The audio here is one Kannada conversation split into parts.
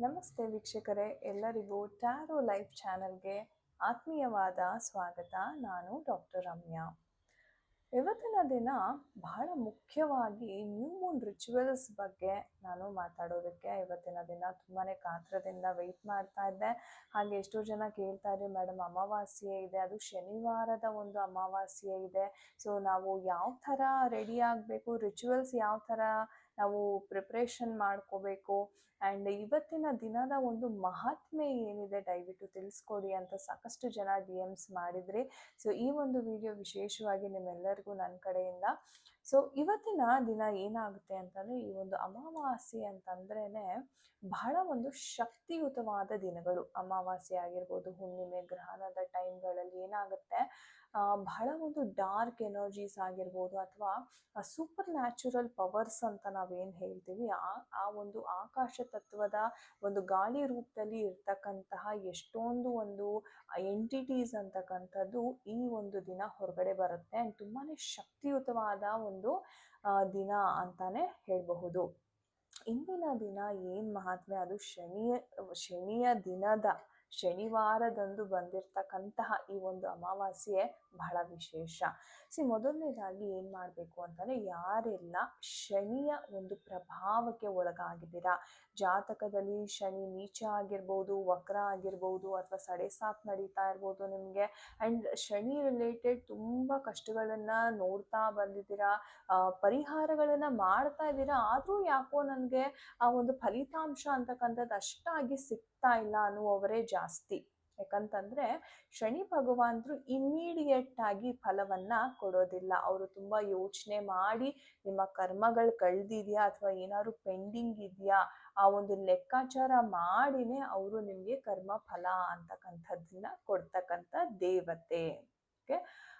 ನಮಸ್ತೆ ವೀಕ್ಷಕರೇ, ಎಲ್ಲರಿಗೂ ಟ್ಯಾರೋ ಲೈಫ್ ಚಾನಲ್ಗೆ ಆತ್ಮೀಯವಾದ ಸ್ವಾಗತ. ನಾನು ಡಾಕ್ಟರ್ ರಮ್ಯಾ. ಇವತ್ತಿನ ದಿನ ಬಹಳ ಮುಖ್ಯವಾಗಿ ನ್ಯೂ ಮೂನ್ ರಿಚುವಲ್ಸ್ ಬಗ್ಗೆ ನಾನು ಮಾತಾಡೋದಕ್ಕೆ ಇವತ್ತಿನ ದಿನ ತುಂಬಾ ಕಾತ್ರದಿಂದ ವೆಯ್ಟ್ ಮಾಡ್ತಾ ಇದ್ದೆ. ಹಾಗೆ ಎಷ್ಟೋ ಜನ ಕೇಳ್ತಾ ಇದ್ರಿ, ಮೇಡಮ್, ಅಮಾವಾಸ್ಯೆ ಇದೆ, ಅದು ಶನಿವಾರದ ಒಂದು ಅಮಾವಾಸ್ಯೆ ಇದೆ. ಸೊ, ನಾವು ಯಾವ ಥರ ರೆಡಿ ಆಗಬೇಕು, ರಿಚುವಲ್ಸ್ ಯಾವ ಥರ ನಾವು ಪ್ರಿಪ್ರೇಷನ್ ಮಾಡ್ಕೋಬೇಕು ಆ್ಯಂಡ್ ಇವತ್ತಿನ ದಿನದ ಒಂದು ಮಹಾತ್ಮೆ ಏನಿದೆ ದಯವಿಟ್ಟು ತಿಳಿಸ್ಕೊಡಿ ಅಂತ ಸಾಕಷ್ಟು ಜನ ಡಿ ಎಮ್ಸ್ ಮಾಡಿದ್ರಿ. ಸೊ ಈ ಒಂದು ವಿಡಿಯೋ ವಿಶೇಷವಾಗಿ ನಿಮ್ಮೆಲ್ಲರಿಗೂ ನನ್ನ ಕಡೆಯಿಂದ. ಸೊ ಇವತ್ತಿನ ದಿನ ಏನಾಗುತ್ತೆ ಅಂತಂದರೆ, ಈ ಒಂದು ಅಮಾವಾಸ್ಯೆ ಅಂತಂದ್ರೇ ಬಹಳ ಒಂದು ಶಕ್ತಿಯುತವಾದ ದಿನಗಳು. ಅಮಾವಾಸ್ಯೆ ಆಗಿರ್ಬೋದು, ಹುಣ್ಣಿಮೆ, ಗ್ರಹಣದ ಟೈಮ್ಗಳಲ್ಲಿ ಏನಾಗುತ್ತೆ? ಬಹಳ ಒಂದು ಡಾರ್ಕ್ ಎನರ್ಜೀಸ್ ಆಗಿರ್ಬೋದು ಅಥವಾ ಸೂಪರ್ ನ್ಯಾಚುರಲ್ ಪವರ್ಸ್ ಅಂತ ನಾವೇನು ಹೇಳ್ತೀವಿ, ಆ ಆ ಒಂದು ಆಕಾಶ ತತ್ವದ ಒಂದು ಗಾಳಿ ರೂಪದಲ್ಲಿ ಇರ್ತಕ್ಕಂತಹ ಎಷ್ಟೊಂದು ಒಂದು ಎಂಟಿಟೀಸ್ ಅಂತಕ್ಕಂಥದ್ದು ಈ ಒಂದು ದಿನ ಹೊರಗಡೆ ಬರುತ್ತೆ. ಆ್ಯಂಡ್ ತುಂಬಾ ಶಕ್ತಿಯುತವಾದ ಒಂದು ದಿನ ಅಂತಾನೆ ಹೇಳಬಹುದು. ಇಂದಿನ ದಿನ ಏನು ಮಹಾತ್ಮೆ ಅದು ಶನಿಯ ಶನಿಯ ದಿನದ ಶನಿವಾರದಂದು ಬಂದಿರತಕ್ಕಂತಹ ಈ ಒಂದು ಅಮಾವಾಸ್ಯೆ ಬಹಳ ವಿಶೇಷ. ಸಿ, ಮೊದಲನೇದಾಗಿ ಏನು ಮಾಡಬೇಕು ಅಂತಂದರೆ ಯಾರೆಲ್ಲ ಶನಿಯ ಒಂದು ಪ್ರಭಾವಕ್ಕೆ ಒಳಗಾಗಿದ್ದೀರಾ? ಜಾತಕದಲ್ಲಿ ಶನಿ ನೀಚ ಆಗಿರ್ಬೋದು, ವಕ್ರ ಆಗಿರ್ಬೋದು ಅಥವಾ ಸಡೆ ಸಾತ್ ನಡೀತಾ ಇರ್ಬೋದು ನಿಮಗೆ. ಆ್ಯಂಡ್ ಶನಿ ರಿಲೇಟೆಡ್ ತುಂಬ ಕಷ್ಟಗಳನ್ನು ನೋಡ್ತಾ ಬಂದಿದ್ದೀರಾ? ಪರಿಹಾರಗಳನ್ನು ಮಾಡ್ತಾ ಇದ್ದೀರಾ? ಆದರೂ ಯಾಕೋ ನನಗೆ ಆ ಒಂದು ಫಲಿತಾಂಶ ಅಂತಕ್ಕಂಥದ್ದು ಅಷ್ಟಾಗಿ ಸಿಗ್ತಾ ಇಲ್ಲ ಅನ್ನುವವರೇ ಜಾಸ್ತಿ. ಯಾಕಂತಂದ್ರೆ ಶನಿ ಭಗವಂತರು ಇಮ್ಮಿಡಿಯೇಟ್ ಆಗಿ ಫಲವನ್ನ ಕೊಡೋದಿಲ್ಲ. ಅವರು ತುಂಬಾ ಯೋಚನೆ ಮಾಡಿ ನಿಮ್ಮ ಕರ್ಮಗಳು ಕಳ್ದಿದ್ಯಾ ಅಥವಾ ಏನಾದ್ರು ಪೆಂಡಿಂಗ್ ಇದೆಯಾ, ಆ ಒಂದು ಲೆಕ್ಕಾಚಾರ ಮಾಡಿನೇ ಅವರು ನಿಮಗೆ ಕರ್ಮ ಫಲ ಅಂತಕ್ಕಂಥದ್ದನ್ನ ಕೊಡ್ತಕ್ಕಂಥ ದೇವತೆ. ಓಕೆ?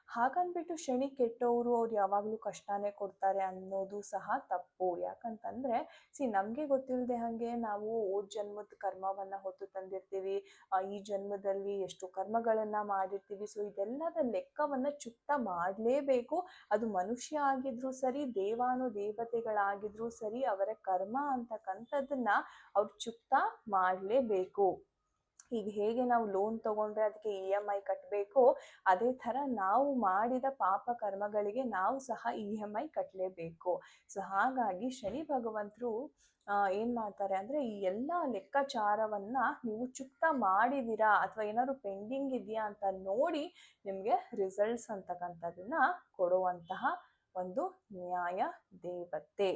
ಹಾಗನ್ಬಿಟ್ಟು ಶನಿ ಕೆಟ್ಟವರು ಅವ್ರು ಯಾವಾಗಲೂ ಕಷ್ಟನೇ ಕೊಡ್ತಾರೆ ಅನ್ನೋದು ಸಹ ತಪ್ಪು. ಯಾಕಂತಂದ್ರೆ, ಸಿ ನಮಗೆ ಗೊತ್ತಿಲ್ಲದೆ ಹಾಗೆ ನಾವು ಓದ್ ಜನ್ಮದ ಕರ್ಮವನ್ನ ಹೊತ್ತು ತಂದಿರ್ತೀವಿ ಈ ಜನ್ಮದಲ್ಲಿ ಎಷ್ಟು ಕರ್ಮಗಳನ್ನ ಮಾಡಿರ್ತೀವಿ, ಸೊ ಇದೆಲ್ಲದ ಲೆಕ್ಕವನ್ನ ಚುಕ್ತ ಮಾಡಲೇಬೇಕು. ಅದು ಮನುಷ್ಯ ಆಗಿದ್ರೂ ಸರಿ ದೇವಾನು ದೇವತೆಗಳಾಗಿದ್ರೂ ಸರಿ, ಅವರ ಕರ್ಮ ಅಂತಕ್ಕಂಥದ್ದನ್ನ ಅವ್ರು ಚುಕ್ತ ಮಾಡಲೇಬೇಕು. ಈಗ ಹೇಗೆ ನಾವು ಲೋನ್ ತಗೊಂಡ್ರೆ ಅದಕ್ಕೆ ಇ ಎಂ ಐ ಕಟ್ಟಬೇಕು ಅದೇ ಥರ ನಾವು ಮಾಡಿದ ಪಾಪ ಕರ್ಮಗಳಿಗೆ ನಾವು ಸಹ ಇ ಎಂ ಐ ಕಟ್ಟಲೇಬೇಕು ಸೊ ಹಾಗಾಗಿ ಶನಿ ಭಗವಂತರು ಏನು ಮಾಡ್ತಾರೆ ಅಂದರೆ ಈ ಎಲ್ಲ ಲೆಕ್ಕಾಚಾರವನ್ನು ನೀವು ಚುಕ್ತ ಮಾಡಿದ್ದೀರಾ ಅಥವಾ ಏನಾದ್ರು ಪೆಂಡಿಂಗ್ ಇದೆಯಾ ಅಂತ ನೋಡಿ ನಿಮಗೆ ರಿಸಲ್ಟ್ಸ್ ಅಂತಕ್ಕಂಥದ್ದನ್ನ ಕೊಡುವಂತಹ ಒಂದು ನ್ಯಾಯ ದೇವತೆ.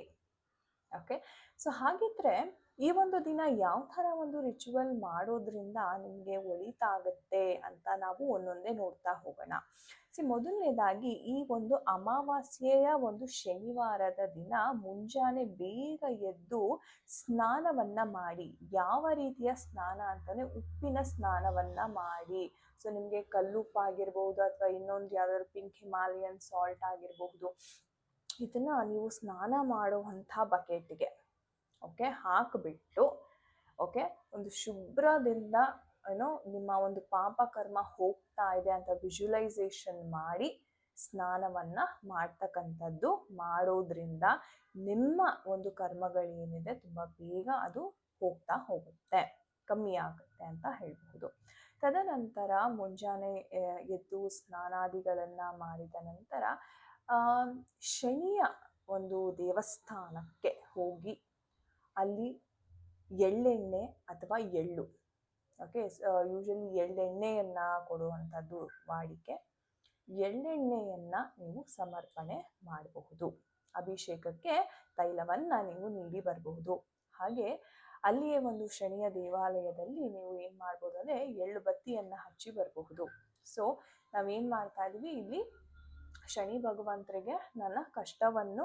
ಓಕೆ ಸೊ ಹಾಗಿದ್ರೆ ಈ ಒಂದು ದಿನ ಯಾವ ಥರ ಒಂದು ರಿಚುವಲ್ ಮಾಡೋದ್ರಿಂದ ನಿಮಗೆ ಒಳಿತಾಗುತ್ತೆ ಅಂತ ನಾವು ಒಂದೊಂದೇ ನೋಡ್ತಾ ಹೋಗೋಣ. ಸಿ, ಮೊದಲನೇದಾಗಿ ಈ ಒಂದು ಅಮಾವಾಸ್ಯೆಯ ಒಂದು ಶನಿವಾರದ ದಿನ ಮುಂಜಾನೆ ಬೇಗ ಎದ್ದು ಸ್ನಾನವನ್ನ ಮಾಡಿ, ಯಾವ ರೀತಿಯ ಸ್ನಾನ ಅಂತಂದ್ರೆ ಉಪ್ಪಿನ ಸ್ನಾನವನ್ನ ಮಾಡಿ. ಸೊ, ನಿಮಗೆ ಕಲ್ಲುಪ್ಪ ಆಗಿರ್ಬೋದು ಅಥವಾ ಇನ್ನೊಂದು ಯಾವ್ದಾದ್ರು ಪಿಂಕ್ ಹಿಮಾಲಯನ್ ಸಾಲ್ಟ್ ಆಗಿರಬಹುದು ಇದನ್ನ ನೀವು ಸ್ನಾನ ಮಾಡುವಂಥ ಬಕೆಟ್ಗೆ ಓಕೆ? ಹಾಕಿಬಿಟ್ಟು, ಓಕೆ? ಒಂದು ಶುಭ್ರದಿಂದ, ಏನೋ, ನಿಮ್ಮ ಒಂದು ಪಾಪ ಕರ್ಮ ಹೋಗ್ತಾ ಇದೆ ಅಂತ ವಿಜುವಲೈಸೇಷನ್ ಮಾಡಿ ಸ್ನಾನವನ್ನ ಮಾಡ್ತಕ್ಕಂಥದ್ದು, ಮಾಡೋದ್ರಿಂದ ನಿಮ್ಮ ಒಂದು ಕರ್ಮಗಳೇನಿದೆ ತುಂಬ ಬೇಗ ಅದು ಹೋಗ್ತಾ ಹೋಗುತ್ತೆ. ಕಮ್ಮಿ ಆಗುತ್ತೆ ಅಂತ ಹೇಳ್ಬಹುದು ತದನಂತರ ಮುಂಜಾನೆ ಎದ್ದು ಸ್ನಾನಾದಿಗಳನ್ನು ಮಾಡಿದ ನಂತರ ಶನಿಯ ಒಂದು ದೇವಸ್ಥಾನಕ್ಕೆ ಹೋಗಿ ಅಲ್ಲಿ ಎಳ್ಳೆಣ್ಣೆ ಅಥವಾ ಎಳ್ಳು. ಓಕೆ ಯೂಶಲಿ ಎಳ್ಳೆಣ್ಣೆಯನ್ನು ಕೊಡುವಂಥದ್ದು ವಾಡಿಕೆ. ಎಳ್ಳೆಣ್ಣೆಯನ್ನು ನೀವು ಸಮರ್ಪಣೆ ಮಾಡಬಹುದು. ಅಭಿಷೇಕಕ್ಕೆ ತೈಲವನ್ನು ನೀವು ನೀಡಿ ಬರಬಹುದು. ಹಾಗೆ ಅಲ್ಲಿಯೇ ಒಂದು ಶನಿಯ ದೇವಾಲಯದಲ್ಲಿ ನೀವು ಏನು ಮಾಡ್ಬೋದು ಅಂದರೆ ಎಳ್ಳು ಬತ್ತಿಯನ್ನು ಹಚ್ಚಿ ಬರಬಹುದು. ಸೊ ನಾವೇನು ಮಾಡ್ತಾ ಇದ್ವಿ? ಇಲ್ಲಿ ಶನಿ ಭಗವಂತರಿಗೆ ನನ್ನ ಕಷ್ಟವನ್ನು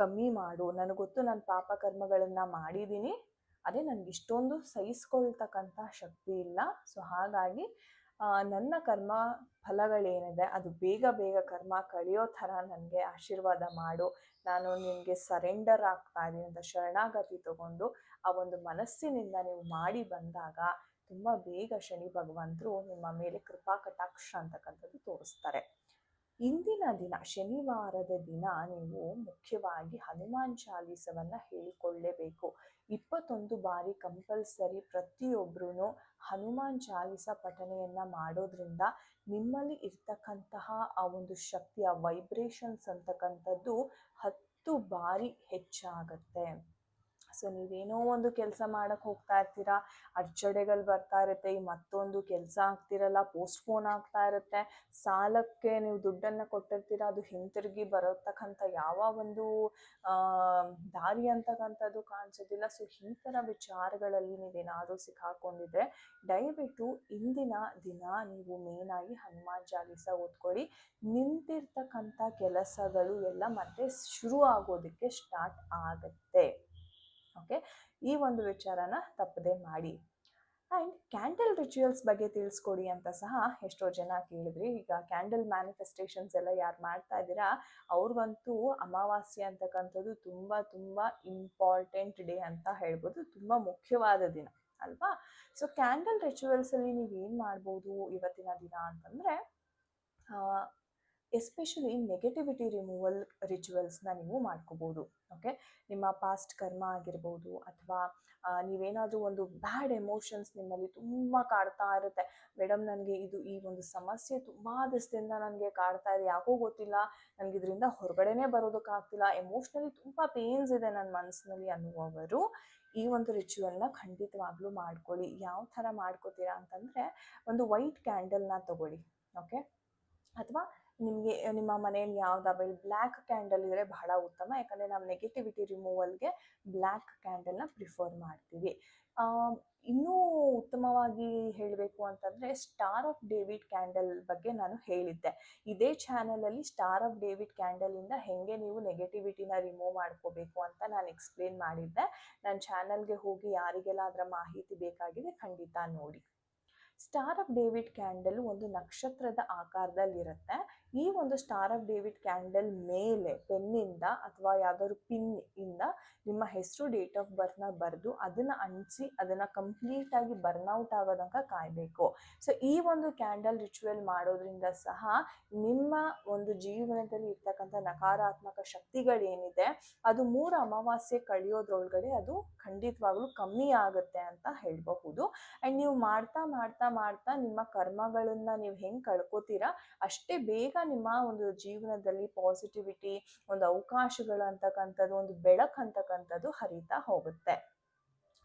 ಕಮ್ಮಿ ಮಾಡು. ನನಗೆ ಗೊತ್ತು ನಾನು ಪಾಪ ಕರ್ಮಗಳನ್ನು ಮಾಡಿದ್ದೀನಿ ಅದೇ ನನಗೆ ಇಷ್ಟೊಂದು ಸಹಿಸ್ಕೊಳ್ತಕ್ಕಂಥ ಶಕ್ತಿ ಇಲ್ಲ. ಸೊ ಹಾಗಾಗಿ ನನ್ನ ಕರ್ಮ ಫಲಗಳೇನಿದೆ, ಅದು ಬೇಗ ಬೇಗ ಕರ್ಮ ಕಳೆಯೋ ಥರ ನನಗೆ ಆಶೀರ್ವಾದ ಮಾಡು. ನಾನು ನಿಮಗೆ ಸರೆಂಡರ್ ಆಗ್ತಾ ಇದ್ದೀನಿ ಅಂತ ಶರಣಾಗತಿ ತಗೊಂಡು, ಆ ಒಂದು ಮನಸ್ಸಿನಿಂದ ನೀವು ಮಾಡಿ ಬಂದಾಗ, ತುಂಬ ಬೇಗ ಶನಿ ಭಗವಂತರು ನಿಮ್ಮ ಮೇಲೆ ಕೃಪಾ ಕಟಾಕ್ಷ ಅಂತಕ್ಕಂಥದ್ದು ತೋರಿಸ್ತಾರೆ. ಇಂದಿನ ದಿನ, ಶನಿವಾರದ ದಿನ ನೀವು ಮುಖ್ಯವಾಗಿ ಹನುಮಾನ್ ಚಾಲೀಸವನ್ನ ಹೇಳಿಕೊಳ್ಳೇಬೇಕು. ಇಪ್ಪತ್ತೊಂದು ಬಾರಿ ಕಂಪಲ್ಸರಿ ಪ್ರತಿಯೊಬ್ಬರೂ ಹನುಮಾನ್ ಚಾಲೀಸ ಪಠನೆಯನ್ನ ಮಾಡೋದ್ರಿಂದ ನಿಮ್ಮಲ್ಲಿ ಇರ್ತಕ್ಕಂತಹ ಆ ಒಂದು ಶಕ್ತಿಯ ವೈಬ್ರೇಷನ್ಸ್ ಅಂತಕ್ಕಂಥದ್ದು ಹತ್ತು ಬಾರಿ ಹೆಚ್ಚಾಗತ್ತೆ. ಸೊ ನೀವೇನೋ ಒಂದು ಕೆಲಸ ಮಾಡಕ್ಕೆ ಹೋಗ್ತಾ ಇರ್ತೀರಾ, ಅಡ್ಚಣೆಗಳು ಬರ್ತಾ ಇರುತ್ತೆ, ಈ ಮತ್ತೊಂದು ಕೆಲಸ ಆಗ್ತಿರಲ್ಲ, ಪೋಸ್ಟ್ಪೋನ್ ಆಗ್ತಾ ಇರುತ್ತೆ, ಸಾಲಕ್ಕೆ ನೀವು ದುಡ್ಡನ್ನು ಕೊಟ್ಟಿರ್ತೀರಾ, ಅದು ಹಿಂತಿರುಗಿ ಬರತಕ್ಕಂಥ ಯಾವ ಒಂದು ದಾರಿ ಅಂತಕ್ಕಂಥದ್ದು ಕಾಣಿಸೋದಿಲ್ಲ. ಸೊ ಈ ಥರ ವಿಚಾರಗಳಲ್ಲಿ ನೀವೇನಾದರೂ ಸಿಕ್ಕಾಕೊಂಡಿದ್ರೆ ದಯವಿಟ್ಟು ಇಂದಿನ ದಿನ ನೀವು ಮೇನಾಗಿ ಹನುಮಾನ್ ಚಾಲೀಸ ಓದ್ಕೊಳ್ಳಿ. ನಿಂತಿರ್ತಕ್ಕಂಥ ಕೆಲಸಗಳು ಎಲ್ಲ ಮತ್ತೆ ಶುರು ಆಗೋದಕ್ಕೆ ಸ್ಟಾರ್ಟ್ ಆಗುತ್ತೆ. ಓಕೆ? ಈ ಒಂದು ವಿಚಾರನ ತಪ್ಪದೆ ಮಾಡಿ. ಆ್ಯಂಡ್ ಕ್ಯಾಂಡಲ್ ರಿಚುವಲ್ಸ್ ಬಗ್ಗೆ ತಿಳಿಸ್ಕೊಡಿ ಅಂತ ಸಹ ಎಷ್ಟೋ ಜನ ಕೇಳಿದ್ರಿ. ಈಗ ಕ್ಯಾಂಡಲ್ ಮ್ಯಾನಿಫೆಸ್ಟೇಷನ್ಸ್ ಎಲ್ಲ ಯಾರು ಮಾಡ್ತಾ ಇದ್ದೀರಾ, ಅವ್ರಿಗಂತೂ ಅಮಾವಾಸ್ಯೆ ಅಂತಕ್ಕಂಥದ್ದು ತುಂಬ ತುಂಬ ಇಂಪಾರ್ಟೆಂಟ್ ಡೇ ಅಂತ ಹೇಳ್ಬೋದು. ತುಂಬ ಮುಖ್ಯವಾದ ದಿನ, ಅಲ್ವಾ? ಸೊ, ಕ್ಯಾಂಡಲ್ ರಿಚುವಲ್ಸಲ್ಲಿ ನೀವು ಏನು ಮಾಡ್ಬೋದು ಇವತ್ತಿನ ದಿನ ಅಂತಂದರೆ ಎಸ್ಪೆಷಲಿ ನೆಗೆಟಿವಿಟಿ ರಿಮೂವಲ್ ರಿಚುವಲ್ಸ್ನ ನೀವು ಮಾಡ್ಕೋಬೋದು ಓಕೆ ನಿಮ್ಮ ಪಾಸ್ಟ್ ಕರ್ಮ ಆಗಿರ್ಬೋದು ಅಥವಾ ನೀವೇನಾದರೂ ಒಂದು ಬ್ಯಾಡ್ ಎಮೋಷನ್ಸ್ ನಿಮ್ಮಲ್ಲಿ ತುಂಬ ಕಾಡ್ತಾ ಇರುತ್ತೆ. ಮೇಡಮ್ ನನಗೆ ಇದು ಈ ಒಂದು ಸಮಸ್ಯೆ ತುಂಬ ದಿಸದಿಂದ ನನಗೆ ಕಾಡ್ತಾ ಇದೆ, ಯಾಕೋ ಗೊತ್ತಿಲ್ಲ. ನನಗೆ ಇದರಿಂದ ಹೊರಗಡೆನೇ ಬರೋದಕ್ಕಾಗ್ತಿಲ್ಲ. ಎಮೋಷ್ನಲಿ ತುಂಬ ಪೇನ್ಸ್ ಇದೆ ನನ್ನ ಮನಸ್ಸಿನಲ್ಲಿ ಅನ್ನುವವರು ಈ ಒಂದು ರಿಚುವಲ್ನ ಖಂಡಿತವಾಗ್ಲೂ ಮಾಡ್ಕೊಳ್ಳಿ. ಯಾವ ಥರ ಮಾಡ್ಕೋತೀರಾ ಅಂತಂದರೆ ಒಂದು ವೈಟ್ ಕ್ಯಾಂಡಲ್ನ ತಗೊಳ್ಳಿ ಓಕೆ ಅಥವಾ ನಿಮಗೆ, ನಿಮ್ಮ ಮನೆಯಲ್ಲಿ ಯಾವ್ದು ಅವೈಲ್ ಬ್ಲ್ಯಾಕ್ ಕ್ಯಾಂಡಲ್ ಇದ್ರೆ ಬಹಳ ಉತ್ತಮ. ಯಾಕಂದರೆ ನಾವು ನೆಗೆಟಿವಿಟಿ ರಿಮೂವಲ್ಗೆ ಬ್ಲ್ಯಾಕ್ ಕ್ಯಾಂಡಲ್ನ ಪ್ರಿಫರ್ ಮಾಡ್ತೀವಿ. ಇನ್ನೂ ಉತ್ತಮವಾಗಿ ಹೇಳಬೇಕು ಅಂತಂದರೆ ಸ್ಟಾರ್ ಆಫ್ ಡೇವಿಡ್ ಕ್ಯಾಂಡಲ್ ಬಗ್ಗೆ ನಾನು ಹೇಳಿದ್ದೆ. ಇದೇ ಚಾನಲಲ್ಲಿ ಸ್ಟಾರ್ ಆಫ್ ಡೇವಿಡ್ ಕ್ಯಾಂಡಲಿಂದ ಹೇಗೆ ನೀವು ನೆಗೆಟಿವಿಟಿನ ರಿಮೂವ್ ಮಾಡ್ಕೋಬೇಕು ಅಂತ ನಾನು ಎಕ್ಸ್ಪ್ಲೇನ್ ಮಾಡಿದ್ದೆ. ನನ್ನ ಚಾನಲ್ಗೆ ಹೋಗಿ ಯಾರಿಗೆಲ್ಲ ಅದರ ಮಾಹಿತಿ ಬೇಕಾಗಿದೆ ಖಂಡಿತ ನೋಡಿ. ಸ್ಟಾರ್ ಆಫ್ ಡೇವಿಡ್ ಕ್ಯಾಂಡಲ್ ಒಂದು ನಕ್ಷತ್ರದ ಆಕಾರದಲ್ಲಿರುತ್ತೆ. ಈ ಒಂದು ಸ್ಟಾರ್ ಆಫ್ ಡೇವಿಡ್ ಕ್ಯಾಂಡಲ್ ಮೇಲೆ, ಪೆನ್ನಿಂದ ಅಥವಾ ಯಾವ್ದಾದ್ರು ಪಿನ್ ಇಂದ ನಿಮ್ಮ ಹೆಸರು ಡೇಟ್ ಆಫ್ ಬರ್ತ್ನ ಬರೆದು ಅದನ್ನ ಅಂಟಿಸಿ, ಅದನ್ನ ಕಂಪ್ಲೀಟ್ ಆಗಿ ಬರ್ನ್ಔಟ್ ಆಗೋದಂಕ ಕಾಯಬೇಕು. ಸೊ ಈ ಒಂದು ಕ್ಯಾಂಡಲ್ ರಿಚುವಲ್ ಮಾಡೋದ್ರಿಂದ ಸಹ ನಿಮ್ಮ ಒಂದು ಜೀವನದಲ್ಲಿ ಇರ್ತಕ್ಕಂಥ ನಕಾರಾತ್ಮಕ ಶಕ್ತಿಗಳೇನಿದೆ, ಅದು ಮೂರು ಅಮಾವಾಸ್ಯೆ ಕಳೆಯೋದ್ರೊಳಗಡೆ ಅದು ಖಂಡಿತವಾಗ್ಲೂ ಕಮ್ಮಿ ಆಗುತ್ತೆ ಅಂತ ಹೇಳಬಹುದು. ಆ್ಯಂಡ್ ನೀವು ಮಾಡ್ತಾ ಮಾಡ್ತಾ ಮಾಡ್ತಾ ನಿಮ್ಮ ಕರ್ಮಗಳನ್ನ ನೀವು ಹೆಂಗೆ ಕಳ್ಕೊತೀರಾ, ಅಷ್ಟೇ ಬೇಗ ನಿಮ್ಮ ಒಂದು ಜೀವನದಲ್ಲಿ ಪಾಸಿಟಿವಿಟಿ ಒಂದು ಅವಕಾಶಗಳು ಅಂತಕ್ಕಂಥದ್ದು, ಒಂದು ಬೆಳಕು ಅಂತಕ್ಕಂಥದ್ದು ಹರಿತಾ ಹೋಗುತ್ತೆ.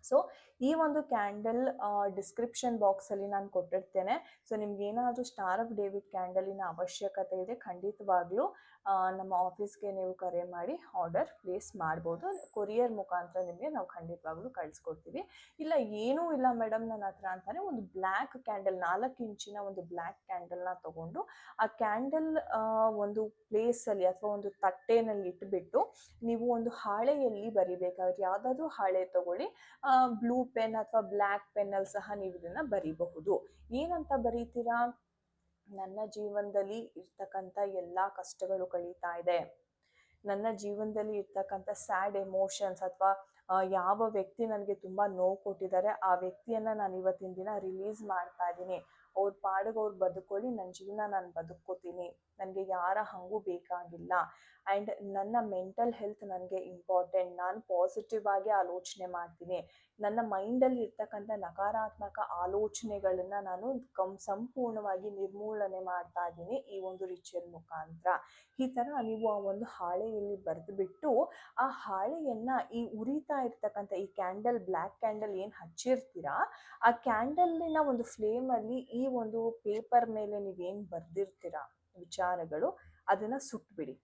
ಸೊ ಈ ಒಂದು ಕ್ಯಾಂಡಲ್ ಡಿಸ್ಕ್ರಿಪ್ಷನ್ ಬಾಕ್ಸಲ್ಲಿ ನಾನು ಕೊಟ್ಟಿರ್ತೇನೆ. ಸೊ ನಿಮ್ಗೆ ಏನಾದರೂ ಸ್ಟಾರ್ ಆಫ್ ಡೇವಿಡ್ ಕ್ಯಾಂಡಲಿನ ಅವಶ್ಯಕತೆ ಇದೆ, ಖಂಡಿತವಾಗ್ಲೂ ನಮ್ಮ ಆಫೀಸ್ಗೆ ನೀವು ಕರೆ ಮಾಡಿ ಆರ್ಡರ್ ಪ್ಲೇಸ್ ಮಾಡ್ಬೋದು. ಕೊರಿಯರ್ ಮುಖಾಂತರ ನಿಮಗೆ ನಾವು ಖಂಡಿತವಾಗ್ಲೂ ಕಳಿಸ್ಕೊಡ್ತೀವಿ. ಇಲ್ಲ, ಏನೂ ಇಲ್ಲ ಮೇಡಮ್ ನನ್ನ ಹತ್ರ ಅಂತಾನೆ ಒಂದು ಬ್ಲ್ಯಾಕ್ ಕ್ಯಾಂಡಲ್ ನಾಲ್ಕು ಇಂಚಿನ ಒಂದು ಬ್ಲ್ಯಾಕ್ ಕ್ಯಾಂಡಲ್ನ ತಗೊಂಡು ಆ ಕ್ಯಾಂಡಲ್ ಒಂದು ಪ್ಲೇಸಲ್ಲಿ ಅಥವಾ ಒಂದು ತಟ್ಟೆನಲ್ಲಿ ಇಟ್ಬಿಟ್ಟು ನೀವು ಒಂದು ಹಾಳೆಯಲ್ಲಿ ಬರಿಬೇಕಾದ್ರೆ ಯಾವುದಾದ್ರೂ ಹಾಳೆ ತಗೊಳ್ಳಿ ಬ್ಲೂ ಪೆನ್ ಅಥವಾ ಬ್ಲ್ಯಾಕ್ ಪೆನ್ನಲ್ಲಿ ಸಹ ನೀವು ಇದನ್ನು ಬರಿಬಹುದು. ಏನಂತ ಬರೀತೀರಾ? ನನ್ನ ಜೀವನದಲ್ಲಿ ಇರ್ತಕ್ಕಂಥ ಎಲ್ಲ ಕಷ್ಟಗಳು ಕಳೀತಾ ಇದೆ. ನನ್ನ ಜೀವನದಲ್ಲಿ ಇರ್ತಕ್ಕಂಥ ಸ್ಯಾಡ್ ಎಮೋಷನ್ಸ್ ಅಥವಾ ಯಾವ ವ್ಯಕ್ತಿ ನನಗೆ ತುಂಬ ನೋವು ಕೊಟ್ಟಿದ್ದಾರೆ, ಆ ವ್ಯಕ್ತಿಯನ್ನು ನಾನು ಇವತ್ತಿನ ದಿನ ರಿಲೀಸ್ ಮಾಡ್ತಾ ಇದ್ದೀನಿ. ಅವ್ರ ಪಾಡಿಗೆ ಅವ್ರು ಬದುಕೊಳ್ಳಿ ನನ್ನ ಜೀವನ ನಾನು ಬದುಕೋತೀನಿ. ನನಗೆ ಯಾರ ಹಂಗೂ ಬೇಕಾಗಿಲ್ಲ. ಆ್ಯಂಡ್ ನನ್ನ ಮೆಂಟಲ್ ಹೆಲ್ತ್ ನನಗೆ ಇಂಪಾರ್ಟೆಂಟ್. ನಾನು ಪಾಸಿಟಿವ್ ಆಗಿ ಆಲೋಚನೆ ಮಾಡ್ತೀನಿ. ನನ್ನ ಮೈಂಡಲ್ಲಿ ಇರ್ತಕ್ಕಂಥ ನಕಾರಾತ್ಮಕ ಆಲೋಚನೆಗಳನ್ನ ನಾನು ಕಂ, ಸಂಪೂರ್ಣವಾಗಿ ನಿರ್ಮೂಲನೆ ಮಾಡ್ತಾ ಇದ್ದೀನಿ ಈ ಒಂದು ರಿಚುವಲ್ ಮುಖಾಂತರ. ಈ ಥರ ನೀವು ಆ ಒಂದು ಹಾಳೆಯಲ್ಲಿ ಬರೆದುಬಿಟ್ಟು, ಆ ಹಾಳೆಯನ್ನು ಈ ಉರಿತಾ ಇರ್ತಕ್ಕಂಥ ಈ ಕ್ಯಾಂಡಲ್ ಬ್ಲ್ಯಾಕ್ ಕ್ಯಾಂಡಲ್ ಏನು ಹಚ್ಚಿರ್ತೀರಾ? ಆ ಕ್ಯಾಂಡಲ್ನ ಒಂದು ಫ್ಲೇಮಲ್ಲಿ ಈ ಒಂದು ಪೇಪರ್ ಮೇಲೆ ನೀವೇನು ಬರ್ದಿರ್ತೀರ ವಿಚಾರಗಳು, ಅದನ್ನ ಸುಟ್ಬಿಡಿ.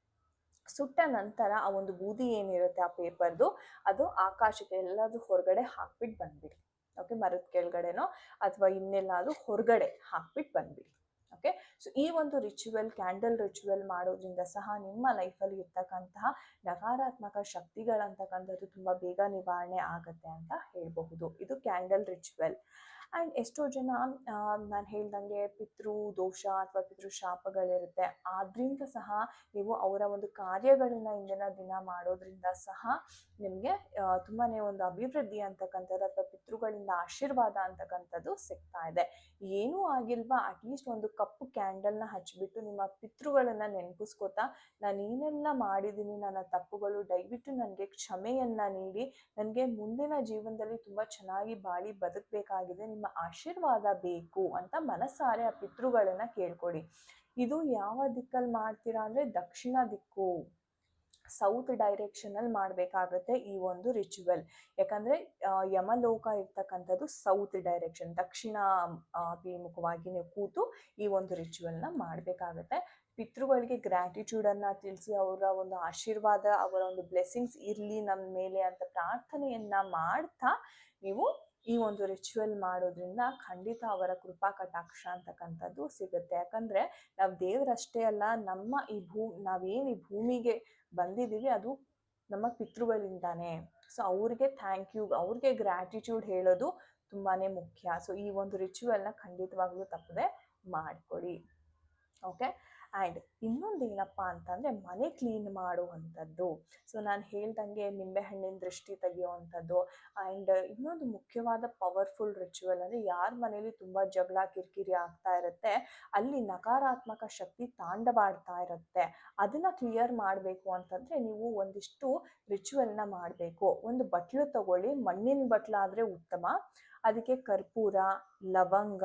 ಸುಟ್ಟ ನಂತರ ಆ ಒಂದು ಬೂದಿ ಏನಿರುತ್ತೆ ಆ ಪೇಪರ್ದು ಅದು ಆಕಾಶಕ್ಕೆ ಎಲ್ಲಾದ್ರೂ ಹೊರಗಡೆ ಹಾಕ್ಬಿಟ್ಟು ಬಂದ್ಬಿಡಿ. ಓಕೆ ಮರದ ಕೆಳಗಡೆನೋ ಅಥವಾ ಇನ್ನೆಲ್ಲಾದ್ರೂ ಹೊರಗಡೆ ಹಾಕ್ಬಿಟ್ಟು ಬಂದ್ಬಿಡಿ. ಓಕೆ? ಸೊ ಈ ಒಂದು ರಿಚುವಲ್ ಕ್ಯಾಂಡಲ್ ರಿಚುವಲ್ ಮಾಡೋದ್ರಿಂದ ಸಹ ನಿಮ್ಮ ಲೈಫಲ್ಲಿ ಇರ್ತಕ್ಕಂತಹ ನಕಾರಾತ್ಮಕ ಶಕ್ತಿಗಳಂತಕ್ಕಂಥದ್ದು ತುಂಬ ಬೇಗ ನಿವಾರಣೆ ಆಗುತ್ತೆ ಅಂತ ಹೇಳಬಹುದು. ಇದು ಕ್ಯಾಂಡಲ್ ರಿಚುವಲ್ ಆ್ಯಂಡ್ ಎಷ್ಟೋ ಜನ ನಾನು ಹೇಳ್ದಂಗೆ ಪಿತೃ ದೋಷ ಅಥವಾ ಪಿತೃ ಶಾಪಗಳಿರುತ್ತೆ. ಆದ್ರಿಂದ ಸಹ ನೀವು ಅವರ ಒಂದು ಕಾರ್ಯಗಳನ್ನ ಇಂದಿನ ದಿನ ಮಾಡೋದ್ರಿಂದ ಸಹ ನಿಮಗೆ ತುಂಬಾ ಒಂದು ಅಭಿವೃದ್ಧಿ ಅಂತಕ್ಕಂಥದ್ದು ಅಥವಾ ಪಿತೃಗಳಿಂದ ಆಶೀರ್ವಾದ ಅಂತಕ್ಕಂಥದ್ದು ಸಿಗ್ತಾ ಇದೆ. ಏನೂ ಆಗಿಲ್ವಾ ಅಟ್ಲೀಸ್ಟ್ ಒಂದು ಕಪ್ಪು ಕ್ಯಾಂಡಲ್ನ ಹಚ್ಚಿಬಿಟ್ಟು ನಿಮ್ಮ ಪಿತೃಗಳನ್ನು ನೆನಪಿಸ್ಕೋತಾ, ನಾನು ಏನೆಲ್ಲ ಮಾಡಿದ್ದೀನಿ, ನನ್ನ ತಪ್ಪುಗಳು, ದಯವಿಟ್ಟು ನನಗೆ ಕ್ಷಮೆಯನ್ನ ನೀಡಿ, ನನಗೆ ಮುಂದಿನ ಜೀವನದಲ್ಲಿ ತುಂಬ ಚೆನ್ನಾಗಿ ಬಾಳಿ ಬದುಕಬೇಕಾಗಿದೆ, ನಿಮ್ಮ ಆಶೀರ್ವಾದ ಬೇಕು ಅಂತ ಮನಸ್ಸಾರೆ ಆ ಪಿತೃಗಳನ್ನು ಕೇಳ್ಕೊಡಿ. ಇದು ಯಾವ ದಿಕ್ಕಲ್ಲಿ ಮಾಡ್ತೀರಾ ಅಂದರೆ ದಕ್ಷಿಣ ದಿಕ್ಕು. ಸೌತ್ ಡೈರೆಕ್ಷನಲ್ಲಿ ಮಾಡಬೇಕಾಗತ್ತೆ ಈ ಒಂದು ರಿಚುವಲ್. ಯಾಕಂದರೆ ಯಮಲೋಕ ಇರ್ತಕ್ಕಂಥದ್ದು ಸೌತ್ ಡೈರೆಕ್ಷನ್, ದಕ್ಷಿಣ ಅಭಿಮುಖವಾಗಿ ನೀವು ಕೂತು ಈ ಒಂದು ರಿಚುವಲ್ನ ಮಾಡಬೇಕಾಗತ್ತೆ. ಪಿತೃಗಳಿಗೆ ಗ್ರ್ಯಾಟಿಟ್ಯೂಡನ್ನು ತಿಳಿಸಿ, ಅವರ ಒಂದು ಆಶೀರ್ವಾದ, ಅವರ ಒಂದು ಬ್ಲೆಸ್ಸಿಂಗ್ಸ್ ಇರಲಿ ನಮ್ಮ ಮೇಲೆ ಅಂತ ಪ್ರಾರ್ಥನೆಯನ್ನು ಮಾಡ್ತಾ ನೀವು ಈ ಒಂದು ರಿಚುವಲ್ ಮಾಡೋದ್ರಿಂದ ಖಂಡಿತ ಅವರ ಕೃಪಾ ಕಟಾಕ್ಷ ಅಂತಕ್ಕಂಥದ್ದು ಸಿಗುತ್ತೆ. ಯಾಕಂದರೆ, ನಾವು ದೇವರಷ್ಟೇ ಅಲ್ಲ, ನಮ್ಮ ಈ ಭೂ, ನಾವೇನು ಈ ಭೂಮಿಗೆ ಬಂದಿದ್ದೀವಿ. ಅದು ನಮ್ಮ ಪಿತೃಗಳಿಂದಾನೆ ಸೊ ಅವ್ರಿಗೆ ಥ್ಯಾಂಕ್ ಯು ಅವ್ರಿಗೆ ಗ್ರ್ಯಾಟಿಟ್ಯೂಡ್ ಹೇಳೋದು ತುಂಬಾ ಮುಖ್ಯ. ಸೊ ಈ ಒಂದು ರಿಚುವಲ್ನ ಖಂಡಿತವಾಗ್ಲೂ ತಪ್ಪದೆ ಮಾಡಿಕೊಡಿ ಓಕೆ ಆ್ಯಂಡ್ ಇನ್ನೊಂದು ಏನಪ್ಪ ಅಂತಂದರೆ ಮನೆ ಕ್ಲೀನ್ ಮಾಡುವಂಥದ್ದು. ಸೊ, ನಾನು ಹೇಳ್ದಂಗೆ ನಿಂಬೆಹಣ್ಣಿನ ದೃಷ್ಟಿ ತೆಗೆಯುವಂಥದ್ದು. ಆ್ಯಂಡ್ ಇನ್ನೊಂದು ಮುಖ್ಯವಾದ ಪವರ್ಫುಲ್ ರಿಚುವಲ್ ಅಂದರೆ ಯಾರ ಮನೇಲಿ ತುಂಬ ಜಗಳ ಕಿರಿಕಿರಿ ಆಗ್ತಾ ಇರುತ್ತೆ, ಅಲ್ಲಿ ನಕಾರಾತ್ಮಕ ಶಕ್ತಿ ತಾಂಡವಾಡ್ತಾ ಇರುತ್ತೆ. ಅದನ್ನು ಕ್ಲಿಯರ್ ಮಾಡಬೇಕು ಅಂತಂದರೆ ನೀವು ಒಂದಿಷ್ಟು ರಿಚುವಲ್ನ ಮಾಡಬೇಕು. ಒಂದು ಬಟ್ಲು ತಗೊಳ್ಳಿ, ಮಣ್ಣಿನ ಬಟ್ಲಾದರೆ ಉತ್ತಮ. ಅದಕ್ಕೆ ಕರ್ಪೂರ, ಲವಂಗ,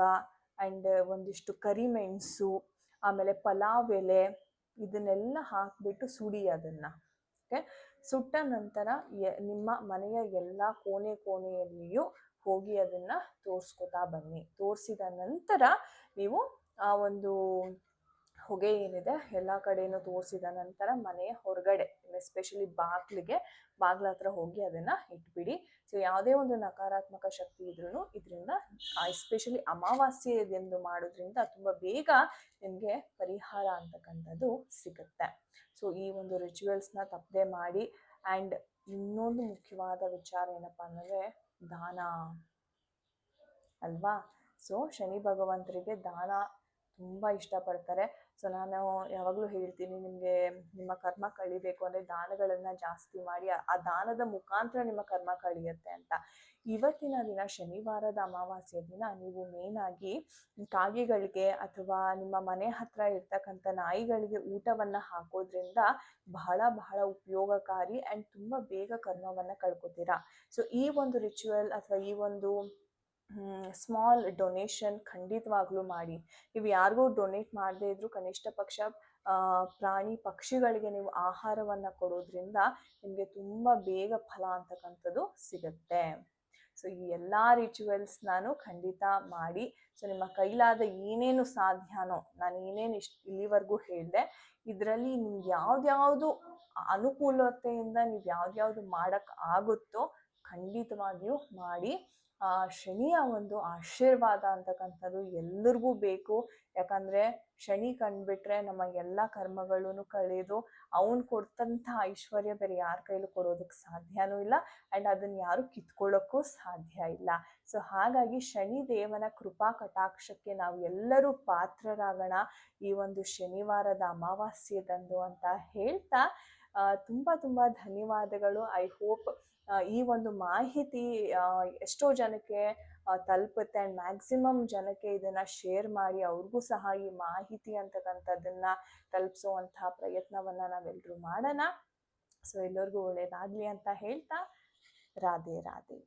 ಆ್ಯಂಡ್ ಒಂದಿಷ್ಟು ಕರಿಮೆಣಸು ಆಮೇಲೆ ಪಲಾವ್ ಎಲೆ, ಇದನ್ನೆಲ್ಲ ಹಾಕಿಬಿಟ್ಟು ಸುಡಿ ಅದನ್ನು ಓಕೆ ಸುಟ್ಟ ನಂತರ ನಿಮ್ಮ ಮನೆಯ ಎಲ್ಲ ಕೋಣೆ ಕೋಣೆಯಲ್ಲಿಯೂ ಹೋಗಿ ಅದನ್ನು ತೋರಿಸ್ಕೊತಾ ಬನ್ನಿ. ತೋರಿಸಿದ ನಂತರ ನೀವು ಆ ಒಂದು ಹೊಗೆ ಏನಿದೆ, ಎಲ್ಲ ಕಡೆಯೂ ತೋರಿಸಿದ ನಂತರ ಮನೆಯ ಹೊರಗಡೆ ಎಸ್ಪೆಷಲಿ ಬಾಗ್ಲಿಗೆ, ಬಾಗ್ಲ ಹತ್ರ ಹೋಗಿ ಅದನ್ನು ಇಟ್ಬಿಡಿ. ಸೊ ಯಾವುದೇ ಒಂದು ನಕಾರಾತ್ಮಕ ಶಕ್ತಿ ಇದ್ರೂ ಇದರಿಂದ ಎಸ್ಪೆಷಲಿ ಎಂದು ಮಾಡೋದ್ರಿಂದ ತುಂಬ ಬೇಗ ನಿಮಗೆ ಪರಿಹಾರ ಅಂತಕ್ಕಂಥದ್ದು ಸಿಗುತ್ತೆ. ಸೊ ಈ ಒಂದು ರಿಚುವಲ್ಸ್ನ ತಪ್ಪದೆ ಮಾಡಿ ಆ್ಯಂಡ್ ಇನ್ನೊಂದು ಮುಖ್ಯವಾದ ವಿಚಾರ ಏನಪ್ಪ ಅಂದರೆ ದಾನ ಅಲ್ವಾ? ಸೊ ಶನಿ ಭಗವಂತರಿಗೆ ದಾನ ತುಂಬ ಇಷ್ಟಪಡ್ತಾರೆ. ಸೊ, ನಾನು ಯಾವಾಗಲೂ ಹೇಳ್ತೀನಿ ನಿಮಗೆ ನಿಮ್ಮ ಕರ್ಮ ಕಳಿಬೇಕು ಅಂದರೆ ದಾನಗಳನ್ನು ಜಾಸ್ತಿ ಮಾಡಿ, ಆ ದಾನದ ಮುಖಾಂತರ ನಿಮ್ಮ ಕರ್ಮ ಕಳಿಯುತ್ತೆ ಅಂತ. ಇವತ್ತಿನ ದಿನ ಶನಿವಾರದ ಅಮಾವಾಸ್ಯ ದಿನ ನೀವು ಮೇನಾಗಿ ಕಾಗೆಗಳಿಗೆ ಅಥವಾ ನಿಮ್ಮ ಮನೆ ಹತ್ರ ಇರ್ತಕ್ಕಂಥ ನಾಯಿಗಳಿಗೆ ಊಟವನ್ನು ಹಾಕೋದ್ರಿಂದ ಬಹಳ ಬಹಳ ಉಪಯೋಗಕಾರಿ ಆ್ಯಂಡ್ ತುಂಬ ಬೇಗ ಕರ್ಮವನ್ನು ಕಳ್ಕೊತೀರಾ. ಸೊ ಈ ಒಂದು ರಿಚುವಲ್ ಅಥವಾ ಈ ಒಂದು ಸ್ಮಾಲ್ ಡೊನೇಷನ್ ಖಂಡಿತವಾಗ್ಲೂ ಮಾಡಿ. ನೀವು ಯಾರಿಗೂ ಡೊನೇಟ್ ಮಾಡದೇ ಇದ್ರು ಕನಿಷ್ಠ ಪಕ್ಷ ಪ್ರಾಣಿ ಪಕ್ಷಿಗಳಿಗೆ ನೀವು ಆಹಾರವನ್ನು ಕೊಡೋದ್ರಿಂದ ನಿಮಗೆ ತುಂಬ ಬೇಗ ಫಲ ಅಂತಕ್ಕಂಥದ್ದು ಸಿಗುತ್ತೆ. ಸೊ ಈ ಎಲ್ಲ ರಿಚುವಲ್ಸ್ ನಾನು ಖಂಡಿತ ಮಾಡಿ. ಸೊ ನಿಮ್ಮ ಕೈಲಾದ ಏನೇನು ಸಾಧ್ಯನೋ ನಾನು ಏನೇನು ಇಷ್ಟು ಇಲ್ಲಿವರೆಗೂ ಹೇಳಿದೆ, ಇದರಲ್ಲಿ ನಿಮ್ಗೆ ಯಾವ್ದ್ಯಾವುದು ಅನುಕೂಲತೆಯಿಂದ ನೀವು ಮಾಡಕ್ ಆಗುತ್ತೋ ಖಂಡಿತವಾಗಿಯೂ ಮಾಡಿ, ಆ ಶನಿಯ ಒಂದು ಆಶೀರ್ವಾದ ಅಂತಕ್ಕಂಥದ್ದು ಎಲ್ಲರಿಗೂ ಬೇಕು. ಯಾಕಂದರೆ ಶನಿ ಕಂಡುಬಿಟ್ರೆ ನಮ್ಮ ಎಲ್ಲ ಕರ್ಮಗಳೂ ಕಳೆದು ಅವನು ಕೊಡ್ತಂಥ ಐಶ್ವರ್ಯ ಬೇರೆ ಯಾರ ಕೈಲೂ ಕೊಡೋದಕ್ಕೆ ಸಾಧ್ಯನೂ ಇಲ್ಲ. ಆ್ಯಂಡ್ ಅದನ್ನು ಯಾರು ಕಿತ್ಕೊಳ್ಳೋಕ್ಕೂ ಸಾಧ್ಯ ಇಲ್ಲ. ಸೊ ಹಾಗಾಗಿ ಶನಿ ದೇವನ ಕೃಪಾ ಕಟಾಕ್ಷಕ್ಕೆ ನಾವು ಎಲ್ಲರೂ ಪಾತ್ರರಾಗೋಣ. ಈ ಒಂದು ಶನಿವಾರದ ಅಮಾವಾಸ್ಯದಂದು ಅಂತ ಹೇಳ್ತಾ ತುಂಬ ತುಂಬ ಧನ್ಯವಾದಗಳು. ಐ ಹೋಪ್ ಈ ಒಂದು ಮಾಹಿತಿ ಎಷ್ಟೋ ಜನಕ್ಕೆ ತಲುಪುತ್ತೆ. ಆ್ಯಂಡ್ ಮ್ಯಾಕ್ಸಿಮಮ್ ಜನಕ್ಕೆ ಇದನ್ನು ಶೇರ್ ಮಾಡಿ, ಅವ್ರಿಗೂ ಸಹ ಈ ಮಾಹಿತಿ ಅಂತಕ್ಕಂಥದ್ದನ್ನು ತಲುಪಿಸುವಂತಹ ಪ್ರಯತ್ನವನ್ನು ನಾವೆಲ್ಲರೂ ಮಾಡೋಣ. ಸೊ ಎಲ್ಲರಿಗೂ ಒಳ್ಳೆಯದಾಗಲಿ ಅಂತ ಹೇಳ್ತಾ, ರಾಧೆ ರಾಧೆ.